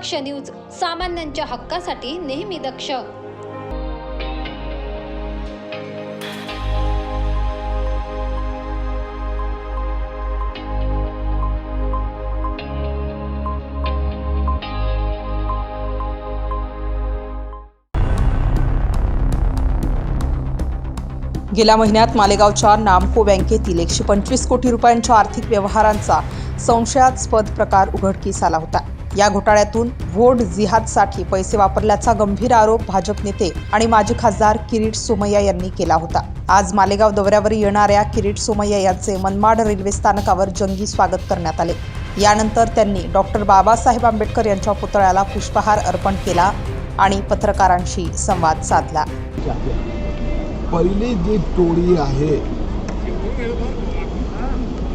दक्ष news सामान्यांच्या हक्कासाठी नेहमी दक्ष. गेल्या महिन्यात मालेगावच्या नामको बँकेतील एकशे पंचवीस कोटी रुपयांच्या आर्थिक व्यवहारांचा संशयास्पद प्रकार उघडकीस आला होता. या घोटाळ्यातून व्होट जिहादसाठी पैसे वापरल्याचा गंभीर आरोप भाजप नेते आणि माजी खासदार किरीट सोमय्या यांनी केला होता. आज मालेगाव दौऱ्यावर येणाऱ्या किरीट सोमय्या यांचे मनमाड रेल्वे स्थानकावर जंगी स्वागत करण्यात आले. यानंतर त्यांनी डॉक्टर बाबासाहेब आंबेडकर यांच्या पुतळ्याला पुष्पहार अर्पण केला आणि पत्रकारांशी संवाद साधला. पहिली जी टोळी आहे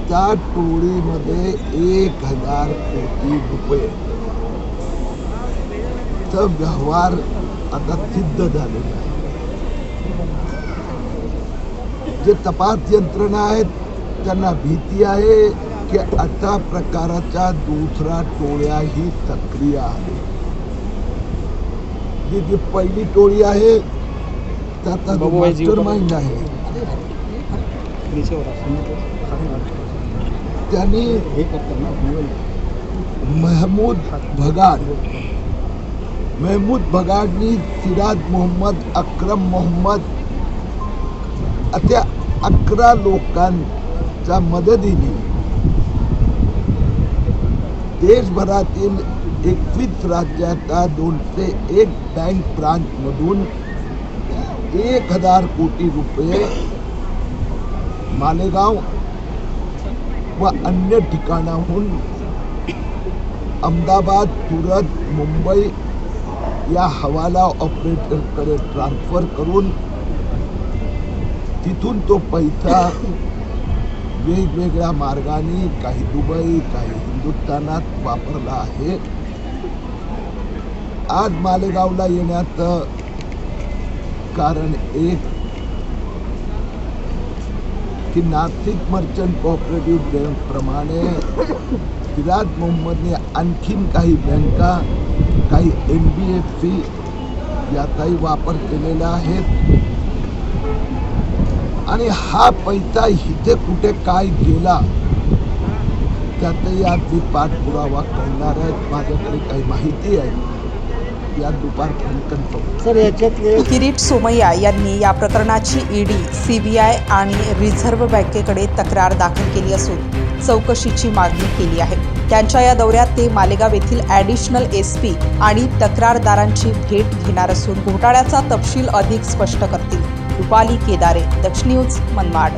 त्या टोळीमध्ये एक हजार कोटी रुपये. चा व्यवहार आता सिद्ध झालेला आहे. जे तपास यंत्रणा आहेत त्यांना भीती आहे की अशा प्रकाराच्या दुसरा टोळ्याही सक्रिय आहे जी जी पहिली टोळी आहे त्याचा मास्टर माइंड आहे. त्याने हे महमूद भगाड महमूद भगाडनी सिराज मोहम्मद अक्रम मोहम्मद अशा अकरा लोकांच्या मदतीने देशभरातील एकवीस राज्याच्या दोनशे एक बँक ब्रांचमधून एक हजार कोटी रुपये मालेगाव व अन्य ठिकाणाहून अहमदाबाद सुरत मुंबई या हवाला ऑपरेटरकडे ट्रान्सफर करून तिथून तो पैसा वेगवेगळ्या मार्गाने काही दुबई काही हिंदुस्थानात वापरला आहे. आज मालेगावला येण्याचं कारण एक की नाशिक मर्चंट कोऑपरेटिव्ह बँकप्रमाणे सिराज मोहम्मदने आणखीन काही बँका काही एन बी एफ सी याचाही वापर केलेला आहे. आणि हा पैसा इथे कुठे काय गेला त्याचाही आज मी पाठपुरावा करणार आहे. माझ्याकडे काही माहिती आहे. या दुपारपर्यंत कन्फर्म सर याच्यातले किरीट सोमय्या यांनी या प्रकरणाची ईडी सीबीआय आणि रिझर्व्ह बँकेकडे तक्रार दाखल केली असून चौकशीची मागणी केली आहे. त्यांच्या या दौऱ्यात ते मालेगाव येथील ॲडिशनल एस पी आणि तक्रारदारांची भेट घेणार असून घोटाळ्याचा तपशील अधिक स्पष्ट करतील. रुपाली केदारे दक्ष न्यूज मनमाड.